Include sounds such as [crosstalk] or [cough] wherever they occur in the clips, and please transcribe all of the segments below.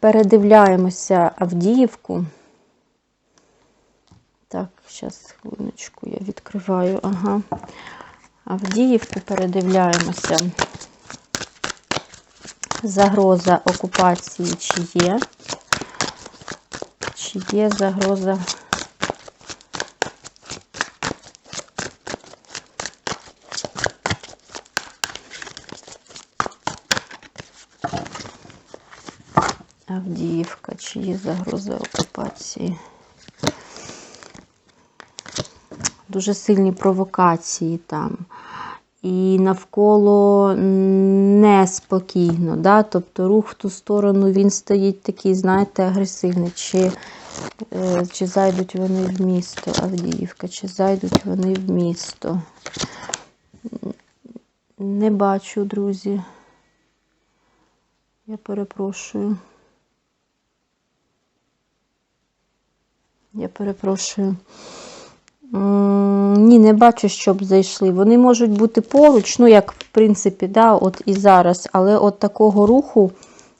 передивляємося Авдіївку. Так, зараз хвилиночку я відкриваю. Ага. Авдіївку передивляємося. Загроза окупації чи є? Чи є загроза? Авдіївка, чи є загроза окупації? Дуже сильні провокації там. І навколо неспокійно. Да? Тобто рух в ту сторону він стоїть такий, знаєте, агресивний. Чи, е, чи зайдуть вони в місто Авдіївка, чи зайдуть вони в місто. Не бачу, друзі. Я перепрошую. Я перепрошую. Ні, не бачу, щоб зайшли. Вони можуть бути поруч, ну, як, в принципі, да, от і зараз, але от такого руху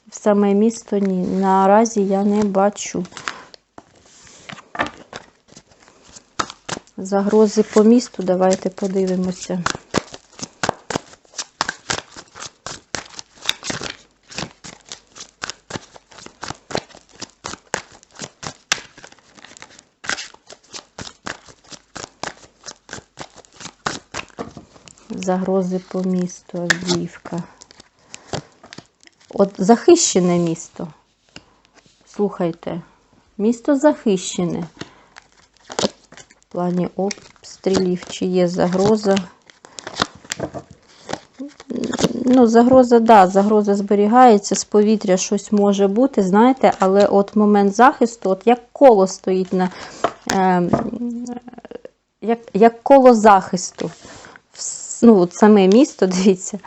в саме місто ні. Наразі я не бачу. Загрози по місту, давайте подивимося. Загрози по місту Авдіївка. От захищене місто. Слухайте, місто захищене. В плані обстрілів, чи є загроза. Ну, загроза, да, загроза зберігається, з повітря щось може бути, знаєте, але от момент захисту, от як коло стоїть на. Е, як, як коло захисту. Ну, от саме місто, [laughs] дивіться.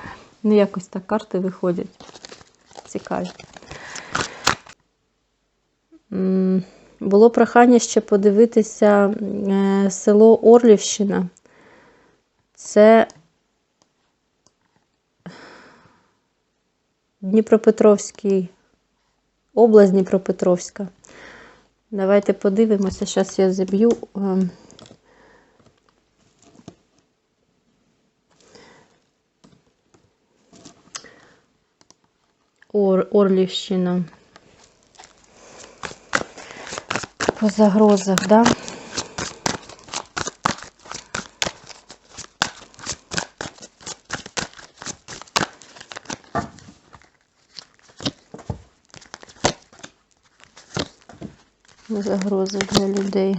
Ну, якось так карти виходять. Цікаві. Було прохання ще подивитися е, село Орлівщина. Це Дніпропетровський, область Дніпропетровська. Давайте подивимося. Зараз я заб'ю. Ор, Орлівщина. По загрозах, да? Загрози для людей.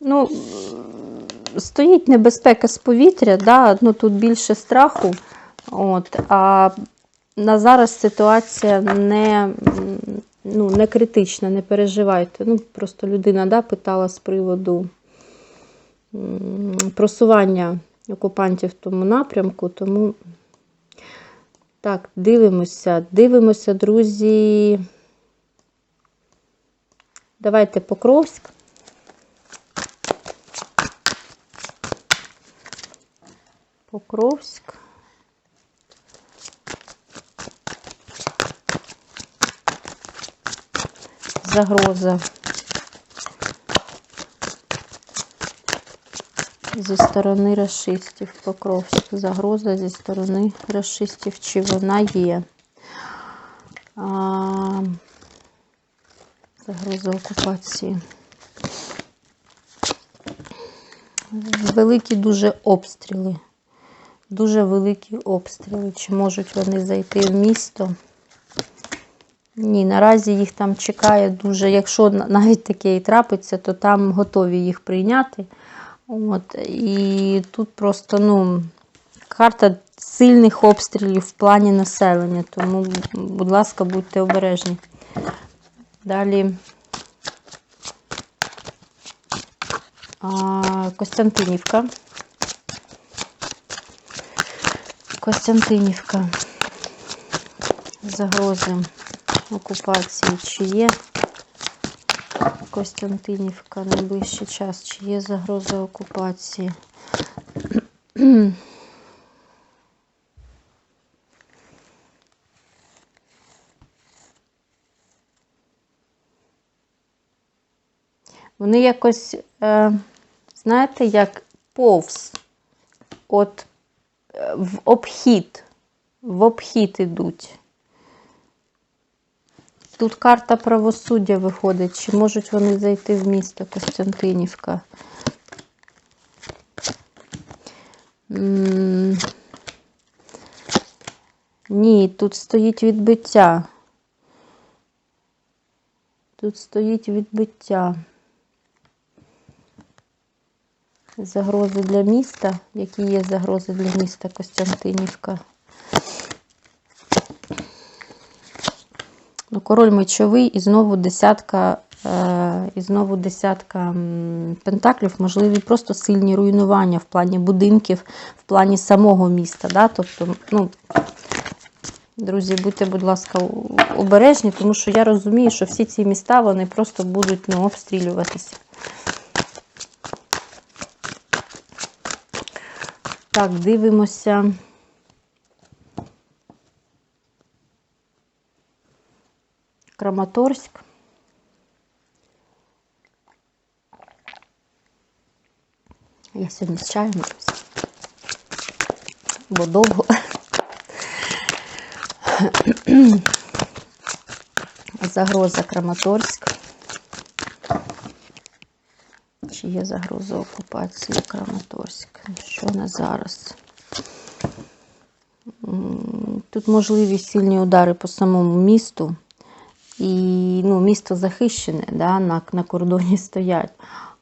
Ну, стоїть небезпека з повітря, да, ну, тут більше страху. От, а на зараз ситуація не, ну, не критична, не переживайте. Ну, просто людина да, питала з приводу просування окупантів в тому напрямку, тому так, дивимося, дивимося, друзі. Давайте Покровськ. Покровськ. Загроза. Зі сторони расистів. Покровськ. Загроза зі сторони расистів. Чи вона є? А, загроза окупації. Великі дуже обстріли. Дуже великі обстріли. Чи можуть вони зайти в місто? Ні, наразі їх там чекає дуже. Якщо навіть таке і трапиться, то там готові їх прийняти. От, і тут просто, ну, карта сильних обстрілів в плані населення. Тому, будь ласка, будьте обережні. Далі. Костянтинівка. Костянтинівка. Загрози окупації, чи є Костянтинівка найближчий час, чи є загроза окупації. Вони якось, е, знаєте, як повз, от е, в обхід, в обхід ідуть. Тут карта правосуддя виходить, чи можуть вони зайти в місто Костянтинівка. Ні, тут стоїть відбиття. Тут стоїть відбиття. Загрози для міста. Які є загрози для міста Костянтинівка? Король мечовий і знову десятка, е, і знову десятка пентаклів, можливі просто сильні руйнування в плані будинків, в плані самого міста. Да? Тобто, ну, друзі, будьте, будь ласка, обережні, тому що я розумію, що всі ці міста вони просто будуть ну, обстрілюватися. Так, дивимося. Краматорськ. Я сьогодні з чаєм, бо довго. Загроза Краматорськ. Чи є загроза окупації Краматорськ? Що на зараз? Тут можливі сильні удари по самому місту. І ну, місто захищене, да, на, на кордоні [laughs] стоять.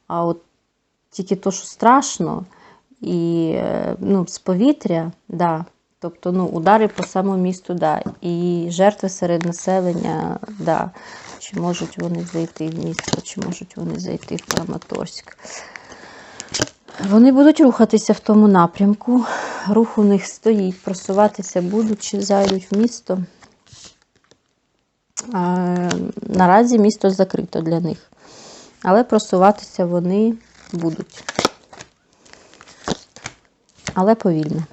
А от тільки то, що страшно, і е, ну, з повітря, да, тобто ну, удари по самому місту, да, і жертви серед населення, да. чи можуть вони зайти в місто, чи можуть вони зайти в Краматорськ. Вони будуть рухатися в тому напрямку. Рух у них стоїть, просуватися будуть, чи зайдуть в місто. Наразі місто закрито для них. Але просуватися вони будуть. Але повільно.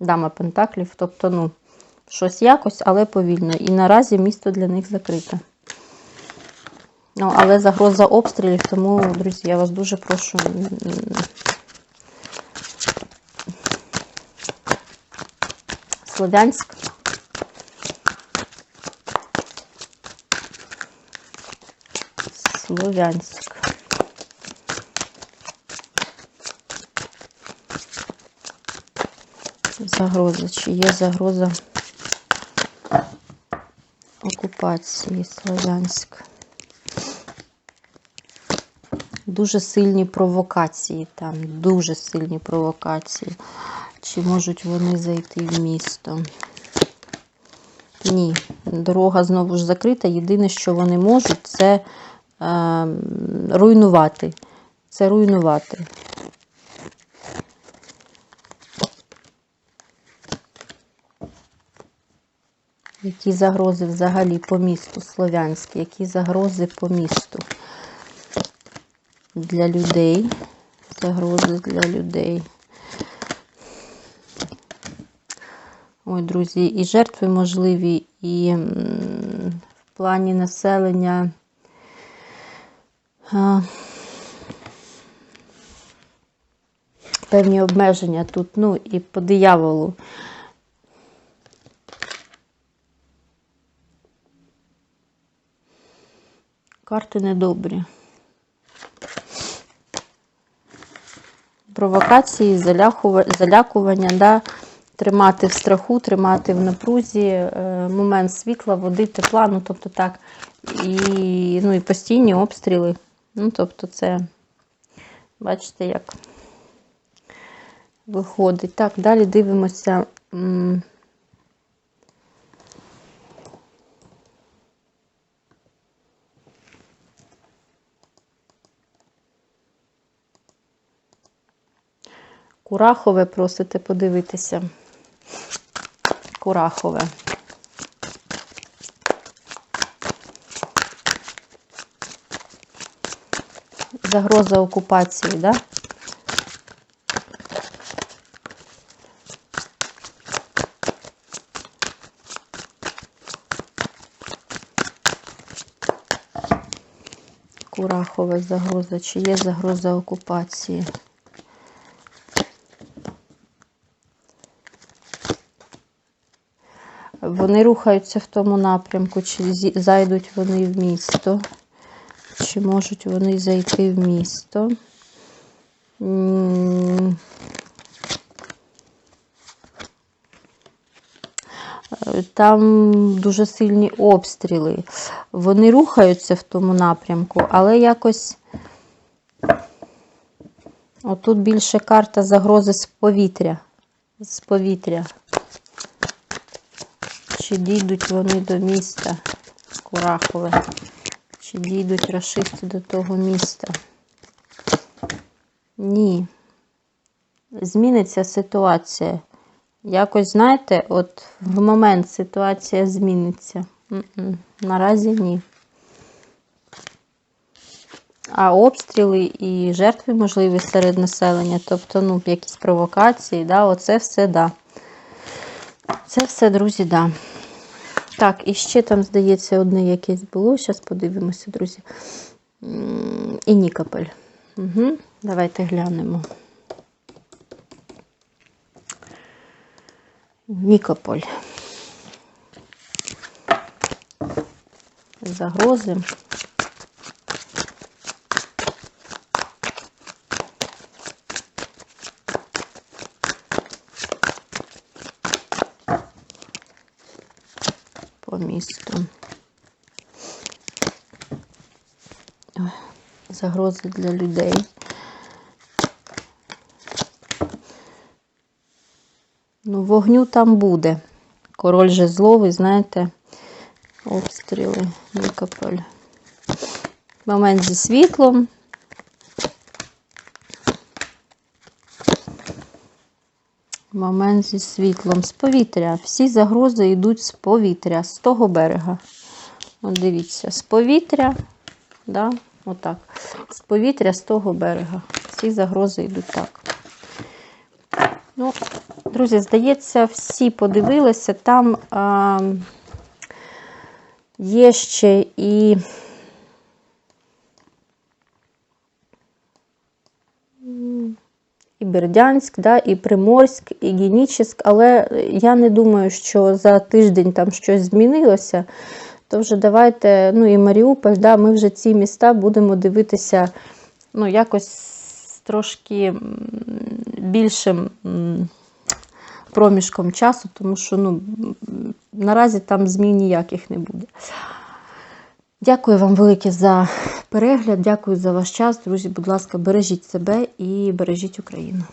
Дама Пентаклів, тобто, ну, щось якось, але повільно. І наразі місто для них закрите. Ну, але загроза обстрілів, тому, друзі, я вас дуже прошу. Слов'янськ. Слов'янськ. Загроза. Чи є загроза окупації Слов'янськ? Дуже сильні провокації там, дуже сильні провокації. Чи можуть вони зайти в місто? Ні, дорога знову ж закрита. Єдине, що вони можуть, це руйнувати. Це руйнувати. Які загрози взагалі по місту Слов'янськ? Які загрози по місту для людей? Загрози для людей. Ой, друзі, і жертви можливі, і в плані населення. Певні обмеження тут, ну і по дияволу. Карти недобрі. Провокації, залякування, да? тримати в страху, тримати в напрузі, е, момент світла, води, тепла, ну тобто так. І, ну, і постійні обстріли. Ну, тобто, це, бачите, як виходить. Так, далі дивимося. Курахове просите подивитися. Курахове. Загроза окупації, да? Курахове загроза, чи є загроза окупації. Вони рухаються в тому напрямку, чи зайдуть вони в місто, чи можуть вони зайти в місто. Е, Там дуже сильні обстріли. Вони рухаються в тому напрямку, але якось отут більше карта загрози з повітря. З повітря. Чи дійдуть вони до міста Курахове? Чи дійдуть рашисти до того міста? Ні. Зміниться ситуація. Якось, знаєте, от в момент ситуація зміниться. Наразі ні. А обстріли і жертви можливі серед населення, тобто, ну, якісь провокації, да, оце все да. Це все, друзі, да. Так, і ще там, здається, одне якесь було. Зараз подивимося, друзі. І Нікополь. Угу. Давайте глянемо. Нікополь. Загрози. Ой, Загрози для людей. Ну, вогню там буде. Король жезловий, знаєте, обстріли, Нікополь. Момент зі світлом. Момент зі світлом. З повітря. Всі загрози йдуть з повітря, з того берега. От дивіться, з повітря, да, отак. З повітря, з того берега. Всі загрози йдуть так. Ну, друзі, здається, всі подивилися. Там а, є ще і. І Бердянськ, да, і Приморськ, і Генічеськ, але я не думаю, що за тиждень там щось змінилося. То вже давайте, ну і Маріуполь, да, ми вже ці міста будемо дивитися ну, якось трошки більшим проміжком часу, тому що ну, наразі там змін ніяких не буде. Дякую вам велике за перегляд, дякую за ваш час. Друзі, будь ласка, бережіть себе і бережіть Україну.